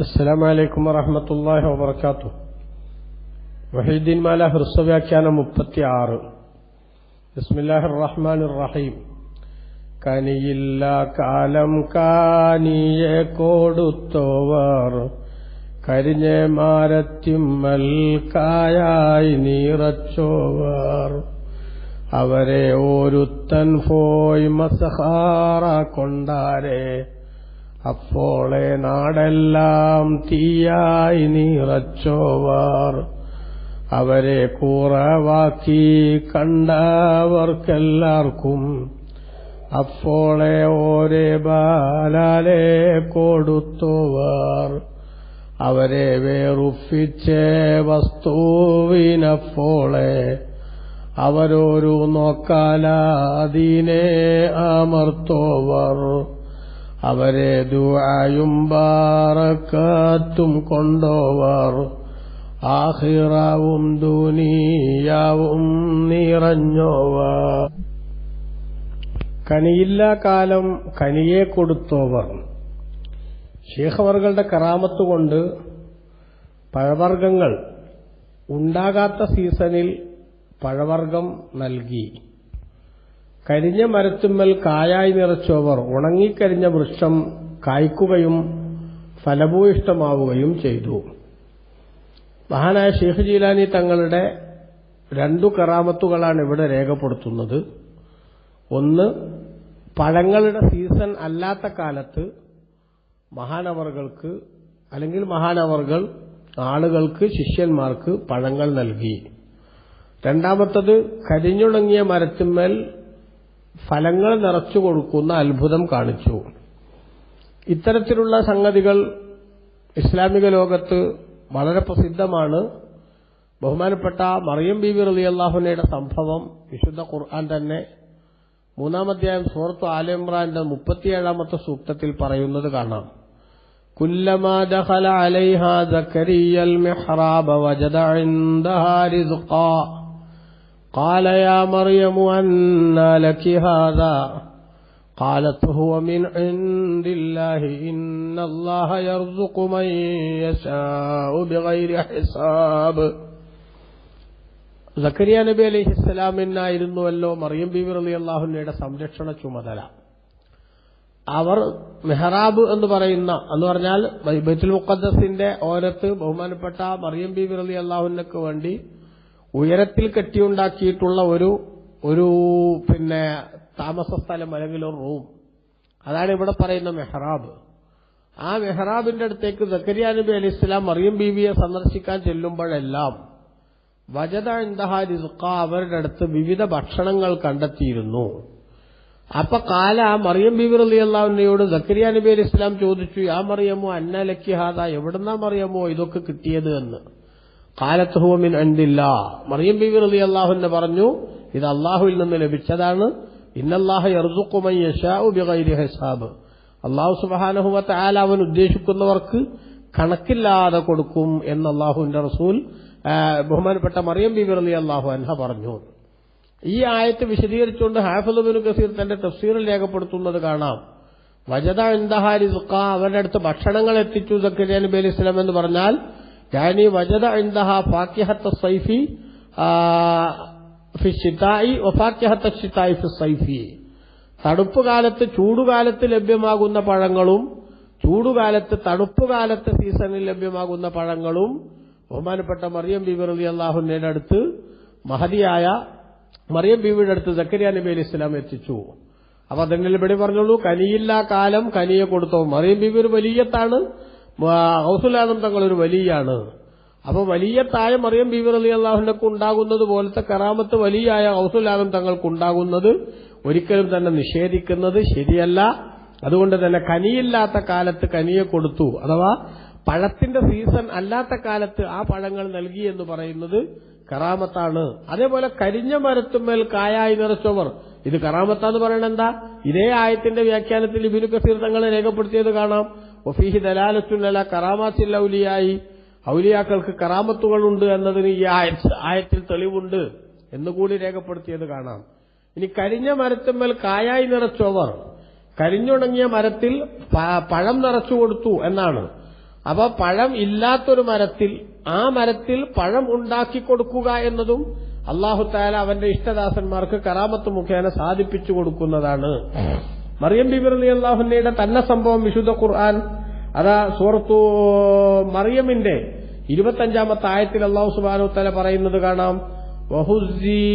അസ്സലാം വലൈക്കും വറഹമത്തല്ലാഹി വബർക്കാത്തു വഹീദ്ദീൻ മാല ഹ്രസ്വവ്യാഖ്യാനം മുപ്പത്തി ആറ് ബിസ്മില്ലാഹി റഹ്മാൻ റഹീം കനിയില്ല കാലം കാനിയെ കൊടുത്തോവർ കരിഞ്ഞ മാരത്തിമ്മൽ കായായി നീറച്ചോവർ. അവരെ ഒരുത്തൻ ഫോയ് മസഹാറ കൊണ്ടാരേ അപ്പോളെ നാടെല്ലാം തീയായി നീറച്ചോവർ. അവരെ കൂറവാക്കി കണ്ടവർക്കെല്ലാവർക്കും അപ്പോളെ ഓരേ ബാലാലെ കൊടുത്തവർ. അവരെ വേറുപ്പിച്ച വസ്തുവിനപ്പോളെ. അവരൊരു നോക്കാലാദീനെ അമർത്തോവർ. അവരെ ദുആയും ബാറക്കാത്തും കൊണ്ടോവാർ. ആഹിറാവും ദുനിയാവും നിറഞ്ഞോവാ കനിയില്ല കാലം കനിയെ കൊടുത്തോവർ. ശേഖവറുകളുടെ കറാമത്ത് കൊണ്ട് പഴവർഗങ്ങൾ ഉണ്ടാകാത്ത സീസണിൽ പഴവർഗം നൽകി. കരിഞ്ഞ മരത്തുമ്മൽ കായായി നിറച്ചോവർ ഉണങ്ങിക്കരിഞ്ഞ വൃക്ഷം കായ്ക്കുകയും ഫലഭൂയിഷ്ടമാവുകയും ചെയ്തു. മഹാനായ ഷെയ്ഖ് ജീലാനി തങ്ങളുടെ രണ്ടു കറാമത്തുകളാണ് ഇവിടെ രേഖപ്പെടുത്തുന്നത്. ഒന്ന് പഴങ്ങളുടെ സീസൺ അല്ലാത്ത കാലത്ത് മഹാനവറുകൾക്ക് അല്ലെങ്കിൽ മഹാനവറുകൾ ആളുകൾക്ക് ശിഷ്യന്മാർക്ക് പഴങ്ങൾ നൽകി. രണ്ടാമത്തത് കരിഞ്ഞുണങ്ങിയ മരത്തിന്മേൽ ഫലങ്ങൾ നിറച്ചു കൊടുക്കുന്ന അത്ഭുതം കാണിച്ചു ഇത്തരത്തിലുള്ള സംഗതികൾ ഇസ്ലാമിക ലോകത്ത് വളരെ പ്രസിദ്ധമാണ് ബഹുമാനപ്പെട്ട മറിയം ബീബി റലി അള്ളാഹുനയുടെ സംഭവം വിശുദ്ധ ഖുർആൻ തന്നെ മൂന്നാമധ്യായം സൂറത്ത് ആലിമ്രാന്റെ മുപ്പത്തിയേഴാമത്തെ സൂക്തത്തിൽ പറയുന്നത് കാണാം كلما دخل عليها زكريا المحراب وجد عندها رزقا قال يا مريم أنى لك هذا قالت هو من عند الله إن الله يرزق من يشاء بغير حساب സക്കരിയ നബി അലൈഹി ഇസ്ലാമിനായിരുന്നുവല്ലോ മറിയം ബീബി റലി അള്ളാഹുനയുടെ സംരക്ഷണ ചുമതല അവർ മെഹറാബ് എന്ന് പറയുന്ന എന്ന് പറഞ്ഞാൽ ബൈത്തുൽ മുഖദ്ദസിന്റെ ഓരത്ത് ബഹുമാനപ്പെട്ട മറിയം ബീബി റലി അള്ളാഹുനക്ക് വേണ്ടി ഉയരത്തിൽ കെട്ടിയുണ്ടാക്കിയിട്ടുള്ള ഒരു ഒരു പിന്നെ താമസ സ്ഥലം അല്ലെങ്കിൽ ഒരു റൂം. അതാണ് ഇവിടെ പറയുന്ന മെഹ്റാബ്. ആ മെഹ്റാബിന്റെ അടുത്തേക്ക് സക്കരിയ നബി അലി ഇസ്ലാം മറിയം ബീവിയെ സന്ദർശിക്കാൻ ചെല്ലുമ്പോഴെല്ലാം വജത ഇന്ദഹ റിസ്ക അവരുടെ അടുത്ത് വിവിധ ഭക്ഷണങ്ങൾ കണ്ടെത്തിയിരുന്നു. അപ്പൊ കാല മറിയം ബീബി അലി അള്ളാഹുനയോട് സക്കരിയ നബി അലി ഇസ്ലാം ചോദിച്ചു യാ മറിയമോ അന്നലക്കിഹാദ എവിടുന്നാ മറിയമോ ഇതൊക്കെ കിട്ടിയത്? എന്ന്. കാലത്ത് ഹുവമിൻ അൻഡില്ല. മറിയം ബിബി റലി അള്ളാഹുന്നെ പറഞ്ഞു ഇത് അള്ളാഹുവിൽ നിന്ന് ലഭിച്ചതാണ്. ഇന്നല്ലാഹ ബിഗൈരി ഹിസാബ്. അള്ളാഹു സുബാനഹുവത്ത് ആല അവൻ ഉദ്ദേശിക്കുന്നവർക്ക് കണക്കില്ലാതെ കൊടുക്കും എന്ന് അള്ളാഹുവിന്റെ റസൂൽ ബഹുമാനപ്പെട്ട മറിയം ബിബി റലി അള്ളാഹു അൻഹ പറഞ്ഞു. ഈ ആയത്ത് വിശദീകരിച്ചുകൊണ്ട് ഹാഫിദുബിൻ ഖസീർ തന്റെ തഫ്സീറിൽ രേഖപ്പെടുത്തുന്നത് കാണാം. വജദ ഇന്ദഹാരി അവരുടെ അടുത്ത് ഭക്ഷണങ്ങൾ എത്തിച്ചു സക്കരിയാൻ നബി അലി ഇസ്ലാം എന്ന് പറഞ്ഞാൽ يعني وجد عندها فاكهة الصيف في الشتاء وفاكهة الشتاء في الصيف തണുപ്പ് കാലത്ത് ചൂടുകാലത്ത് ലഭ്യമാകുന്ന പഴങ്ങളും ചൂടുകാലത്ത് തണുപ്പ് കാലത്ത് സീസണിൽ ലഭ്യമാകുന്ന പഴങ്ങളും ബഹുമാനപ്പെട്ട മറിയം ബീബി റലി അള്ളാഹുനയുടെ അടുത്ത് മഹതിയായ മറിയം ബീവിയുടെ അടുത്ത് സക്കരിയ നബി അലി ഇസ്ലാം എത്തിച്ചു അപ്പൊ അതിന്റെ ഇവിടെ പറഞ്ഞോളൂ കനിയില്ല കാലം കനിയെ കൊടുത്തോ മറിയം ബീബി ഒരു വലിയത്താണ് ഹൗസുലാദം തങ്ങൾ ഒരു വലിയാണ്. അപ്പൊ തായ മറിയം ബീബർ അലി അള്ളാഹുനക്ക് ഉണ്ടാകുന്നത് പോലത്തെ കറാമത്ത് വലിയായ ഹൗസുലാദം തങ്ങൾക്കുണ്ടാകുന്നത് ഒരിക്കലും തന്നെ നിഷേധിക്കുന്നത് ശരിയല്ല. അതുകൊണ്ട് തന്നെ കനിയില്ലാത്ത കാലത്ത് കനിയെ കൊടുത്തു. അഥവാ പഴത്തിന്റെ സീസൺ അല്ലാത്ത കാലത്ത് ആ പഴങ്ങൾ നൽകി എന്ന് പറയുന്നത് കറാമത്താണ്. അതേപോലെ കരിഞ്ഞ മരത്തുമേൽ കായായി നിറച്ചവർ. ഇത് കറാമത്താന്ന് പറയണെന്താ ഇതേ ആയത്തിന്റെ വ്യാഖ്യാനത്തിൽ ഇബിനു കസീർ തങ്ങളെ രേഖപ്പെടുത്തിയത് കാണാം. ഒഫീഹി ദലാലത്തുല്ല കറാമാത്തിൽ ഔലിയായി. ഔലിയാക്കൾക്ക് കറാമത്തുകളുണ്ട് എന്നതിന് ഈ ആയത്തിൽ തെളിവുണ്ട് എന്നുകൂടി രേഖപ്പെടുത്തിയത് കാണാം. ഇനി കരിഞ്ഞ മരത്തുമ്മൽ കായായി നിറച്ചവർ കരിഞ്ഞുണങ്ങിയ മരത്തിൽ പഴം നിറച്ചു കൊടുത്തു എന്നാണ്. അപ്പൊ പഴം ഇല്ലാത്തൊരു മരത്തിൽ ആ മരത്തിൽ പഴം ഉണ്ടാക്കി കൊടുക്കുക എന്നതും അള്ളാഹുത്താല അവന്റെ ഇഷ്ടദാസന്മാർക്ക് കറാമത്ത് മുഖേന സാധിപ്പിച്ചു കൊടുക്കുന്നതാണ്. മറിയം ബിബിർ അലി അള്ളാഹുന്നയുടെ തന്നെ സംഭവം വിശുദ്ധ ഖുർആൻ അതാ സൂറത്തു മറിയമിന്റെ ഇരുപത്തഞ്ചാമത്തെ ആയത്തിൽ അള്ളാഹു സുബാനു തല പറയുന്നത് കാണാം وهزي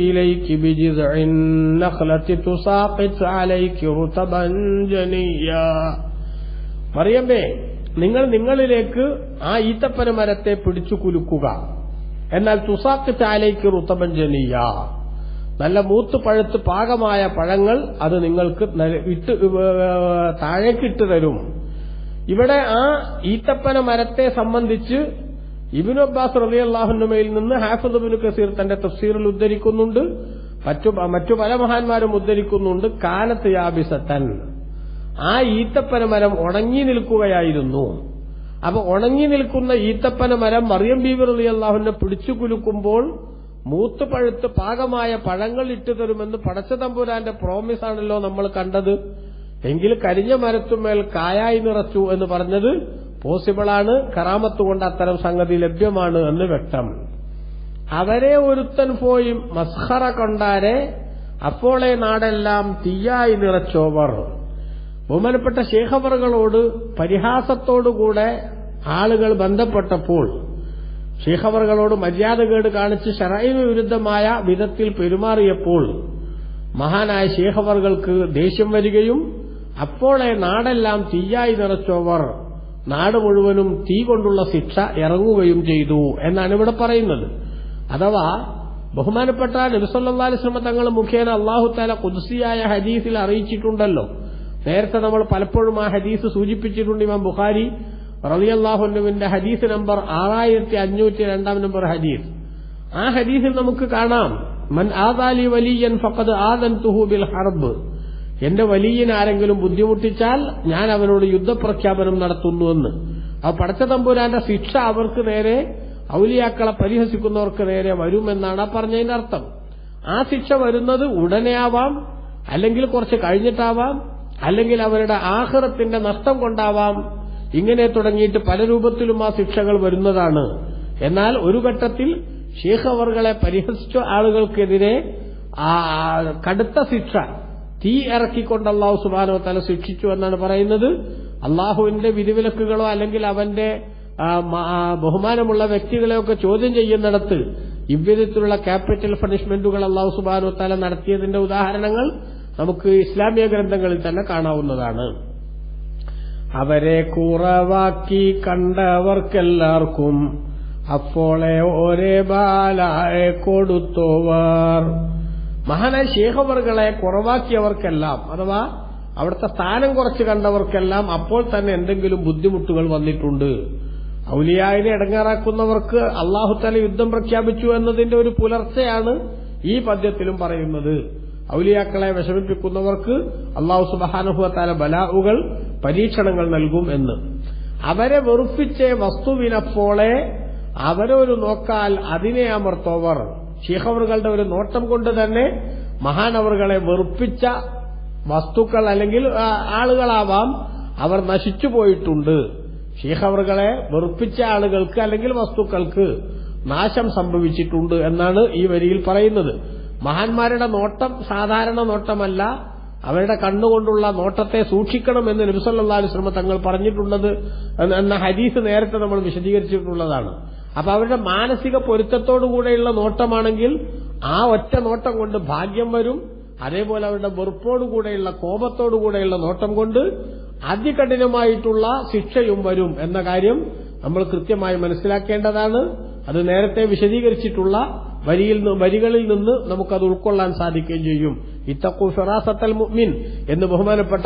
إليك بجذع النخلة تساقط عليك رطبا جنيا മറിയമ്മേ നിങ്ങൾ നിങ്ങളിലേക്ക് ആ ഈത്തപ്പന മരത്തെ പിടിച്ചു കുലുക്കുക എന്നാൽ തുസാക്ക് ചാലേക്ക് റുത്തമൻ ജനീയ നല്ല മൂത്ത് പഴുത്ത് പാകമായ പഴങ്ങൾ അത് നിങ്ങൾക്ക് ഇട്ട് താഴേക്കിട്ട് തരും. ഇവിടെ ആ ഈത്തപ്പന മരത്തെ സംബന്ധിച്ച് ഇബിനു അബ്ബാസ് റലി അള്ളാഹുനുമയിൽ നിന്ന് ഹാഫിദ് ബിൻ കസീർ തന്റെ തഫ്സീറിൽ ഉദ്ധരിക്കുന്നുണ്ട്. മറ്റു മറ്റു പല മഹാന്മാരും ഉദ്ധരിക്കുന്നുണ്ട്. കാലത്ത് യാബിസത്തൻ. ആ ഈത്തപ്പന മരം ഉണങ്ങി നിൽക്കുകയായിരുന്നു. അപ്പൊ ഉണങ്ങി നിൽക്കുന്ന ഈത്തപ്പന മരം മറിയം ബീബി റലി അള്ളാഹുനെ പിടിച്ചു കുലുക്കുമ്പോൾ മൂത്ത് പഴുത്ത് പാകമായ പഴങ്ങൾ ഇട്ടു തരുമെന്ന് പടച്ച തമ്പുരാന്റെ പ്രോമിസ് ആണല്ലോ നമ്മൾ കണ്ടത്. എങ്കിൽ കരിഞ്ഞ മരത്തുമേൽ കായായി നിറച്ചു എന്ന് പറഞ്ഞത് പോസിബിളാണ് കറാമത്ത് കൊണ്ട് അത്തരം സംഗതി ലഭ്യമാണ് എന്ന് വ്യക്തം. അവരെ ഒരുത്തൻ പോയി മസ്ഹറ കൊണ്ടാരെ അപ്പോളെ നാടെല്ലാം തീയായി നിറച്ചോവർ. ബഹുമാനപ്പെട്ട ശേഖവറുകളോട് പരിഹാസത്തോടുകൂടെ ആളുകൾ ബന്ധപ്പെട്ടപ്പോൾ ശേഖവറുകളോട് മര്യാദകേട് കാണിച്ച് ഷറൈന് വിരുദ്ധമായ വിധത്തിൽ പെരുമാറിയപ്പോൾ മഹാനായ ശേഖവറുകൾക്ക് ദേഷ്യം വരികയും അപ്പോളെ നാടെല്ലാം തീയായി നിറച്ചവർ. നാട് മുഴുവനും തീ കൊണ്ടുള്ള ശിക്ഷ ഇറങ്ങുകയും ചെയ്തു എന്നാണ് ഇവിടെ പറയുന്നത്. അഥവാ ബഹുമാനപ്പെട്ട നബിസല്ലാസ്ലമ തങ്ങൾ മുഖേന അള്ളാഹു താല കുദ്സിയായ ഹദീസിൽ അറിയിച്ചിട്ടുണ്ടല്ലോ. നേരത്തെ നമ്മൾ പലപ്പോഴും ആ ഹദീസ് സൂചിപ്പിച്ചിട്ടുണ്ട് ഇമാം ബുഖാരി. റളിയല്ലാഹുവിന്റെ ഹദീസ് നമ്പർ ആറായിരത്തി അഞ്ഞൂറ്റി രണ്ടാം നമ്പർ ഹദീസ്. ആ ഹദീസിൽ നമുക്ക് കാണാം. മൻ ആദാലി വലിയൻ ഫക്കത് ആദൻ ബിൽ ഹർബ്. എന്റെ വലിയൻ ആരെങ്കിലും ബുദ്ധിമുട്ടിച്ചാൽ ഞാൻ അവനോട് യുദ്ധപ്രഖ്യാപനം നടത്തുന്നുവെന്ന് ആ പടച്ച തമ്പുരാന്റെ ശിക്ഷ അവർക്ക് നേരെ ഔലിയാക്കളെ പരിഹസിക്കുന്നവർക്ക് നേരെ വരുമെന്നാണ് ആ പറഞ്ഞതിന്റെ അർത്ഥം. ആ ശിക്ഷ വരുന്നത് ഉടനെ ആവാം അല്ലെങ്കിൽ കുറച്ച് കഴിഞ്ഞിട്ടാവാം അല്ലെങ്കിൽ അവരുടെ ആഹ്റത്തിന്റെ നഷ്ടം കൊണ്ടാവാം. ഇങ്ങനെ തുടങ്ങിയിട്ട് പല രൂപത്തിലും ആ ശിക്ഷകൾ വരുന്നതാണ്. എന്നാൽ ഒരു ഘട്ടത്തിൽ ഷേഖ് അവർകളെ പരിഹസിച്ച ആളുകൾക്കെതിരെ ആ കടുത്ത ശിക്ഷ തീ ഇറക്കിക്കൊണ്ട് അള്ളാഹു സുബാനോ തല ശിക്ഷിച്ചു എന്നാണ് പറയുന്നത്. അള്ളാഹുവിന്റെ വിധിവിലക്കുകളോ അല്ലെങ്കിൽ അവന്റെ ബഹുമാനമുള്ള വ്യക്തികളെയൊക്കെ ചോദ്യം ചെയ്യുന്നിടത്ത് ഇவ்விധത്തിലുള്ള ക്യാപിറ്റൽ പണിഷ്മെന്റുകൾ അള്ളാഹു സുബാനോ തല നടത്തിയതിന്റെ ഉദാഹരണങ്ങൾ നമുക്ക് ഇസ്ലാമിക ഗ്രന്ഥങ്ങളിൽ തന്നെ കാണാവുന്നതാണ്. അവരെ കുറവാക്കി കണ്ടവർക്കെല്ലാവർക്കും അപ്പോളെ ഒരേ ബാലായെ കൊടുത്തോവർ. മഹാനായ ശേഖവറുകളെ കുറവാക്കിയവർക്കെല്ലാം അഥവാ അവിടുത്തെ സ്ഥാനം കുറച്ച് കണ്ടവർക്കെല്ലാം അപ്പോൾ തന്നെ എന്തെങ്കിലും ബുദ്ധിമുട്ടുകൾ വന്നിട്ടുണ്ട്. ഔലിയായിനെ ഇടങ്ങാറാക്കുന്നവർക്ക് അള്ളാഹുത്തല യുദ്ധം പ്രഖ്യാപിച്ചു എന്നതിന്റെ ഒരു പുലർച്ചയാണ് ഈ പദ്യത്തിലും പറയുന്നത്. ഔലിയാക്കളെ വിഷമിപ്പിക്കുന്നവർക്ക് അള്ളാഹു സുബഹാനുഭവത്താല ബലാവുകൾ പരീക്ഷണങ്ങൾ നൽകും എന്ന്. അവരെ വെറുപ്പിച്ച വസ്തുവിനപ്പോളെ അവരൊരു നോക്കാൽ അതിനെ അമർത്തോവർ. ഷീഖവറുകളുടെ ഒരു നോട്ടം കൊണ്ട് തന്നെ മഹാനവറുകളെ വെറുപ്പിച്ച വസ്തുക്കൾ അല്ലെങ്കിൽ ആളുകളാവാം അവർ നശിച്ചു പോയിട്ടുണ്ട്. ഷീഖവറുകളെ വെറുപ്പിച്ച ആളുകൾക്ക് അല്ലെങ്കിൽ വസ്തുക്കൾക്ക് നാശം സംഭവിച്ചിട്ടുണ്ട് എന്നാണ് ഈ വരിയിൽ പറയുന്നത്. മഹാന്മാരുടെ നോട്ടം സാധാരണ നോട്ടമല്ല. അവരുടെ കണ്ണുകൊണ്ടുള്ള നോട്ടത്തെ സൂക്ഷിക്കണമെന്ന് നബിസല്ലാ ശ്രമ തങ്ങൾ പറഞ്ഞിട്ടുള്ളത് എന്ന- ഹദീസ് നേരത്തെ നമ്മൾ വിശദീകരിച്ചിട്ടുള്ളതാണ്. അപ്പൊ അവരുടെ മാനസിക പൊരുത്തത്തോടുകൂടെയുള്ള നോട്ടമാണെങ്കിൽ ആ ഒറ്റ നോട്ടം കൊണ്ട് ഭാഗ്യം വരും. അതേപോലെ അവരുടെ വെറുപ്പോടുകൂടെയുള്ള കോപത്തോടുകൂടെയുള്ള നോട്ടം കൊണ്ട് അതികഠിനമായിട്ടുള്ള ശിക്ഷയും വരും എന്ന കാര്യം നമ്മൾ കൃത്യമായി മനസ്സിലാക്കേണ്ടതാണ്. അത് നേരത്തെ വിശദീകരിച്ചിട്ടുള്ള വരിയിൽ വരികളിൽ നിന്ന് നമുക്കത് ഉൾക്കൊള്ളാൻ സാധിക്കുകയും ചെയ്യും. ഇത്തക്കു ഫിറാസത്തൽ മുഅ്മിൻ എന്ന് ബഹുമാനപ്പെട്ട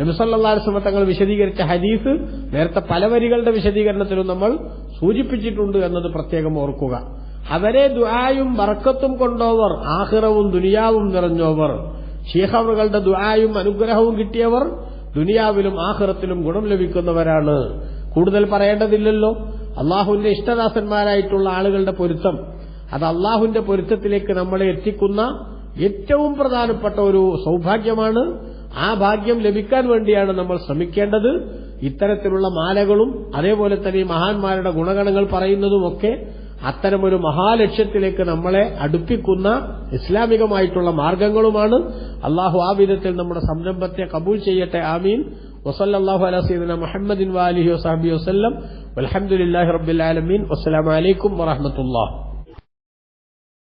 നബിസല്ലാസ്ലമ തങ്ങൾ വിശദീകരിച്ച ഹദീസ് നേരത്തെ പല വരികളുടെ വിശദീകരണത്തിലും നമ്മൾ സൂചിപ്പിച്ചിട്ടുണ്ട് എന്നത് പ്രത്യേകം ഓർക്കുക. അവരെ ദുആയും ബർക്കത്തും കൊണ്ടോവർ ആഹിറവും ദുനിയാവും നിറഞ്ഞോവർ ഷീഹവറുകളുടെ ദുആയും അനുഗ്രഹവും കിട്ടിയവർ ദുനിയാവിലും ആഹിറത്തിലും ഗുണം ലഭിക്കുന്നവരാണ്. കൂടുതൽ പറയേണ്ടതില്ലല്ലോ. അള്ളാഹുവിന്റെ ഇഷ്ടദാസന്മാരായിട്ടുള്ള ആളുകളുടെ പൊരുത്തം. അത് അള്ളാഹുവിന്റെ പൊരുത്തത്തിലേക്ക് നമ്മളെ എത്തിക്കുന്ന ഏറ്റവും പ്രധാനപ്പെട്ട ഒരു സൗഭാഗ്യമാണ് ആ ഭാഗ്യം ലഭിക്കാൻ വേണ്ടിയാണ് നമ്മൾ ശ്രമിക്കേണ്ടത്. ഇത്തരത്തിലുള്ള മാലകളും അതേപോലെ തന്നെ മഹാന്മാരുടെ ഗുണഗണങ്ങൾ പറയുന്നതുമൊക്കെ അത്തരമൊരു മഹാലക്ഷ്യത്തിലേക്ക് നമ്മളെ അടുപ്പിക്കുന്ന ഇസ്ലാമികമായിട്ടുള്ള മാർഗങ്ങളുമാണ്. അള്ളാഹു ആ വിധത്തിൽ നമ്മുടെ സംരംഭത്തെ കബൂൽ ചെയ്യട്ടെ. ആമീൻ. വസല്ലാഹു അല സീദന മുഹമ്മദിൻ വാലിഹി വസാബി വസ്ലം അലഹമുല്ലാഹി റബ്ബിൽ ആലമീൻ. വസ്സലാമലൈക്കും വറഹമത്തുള്ള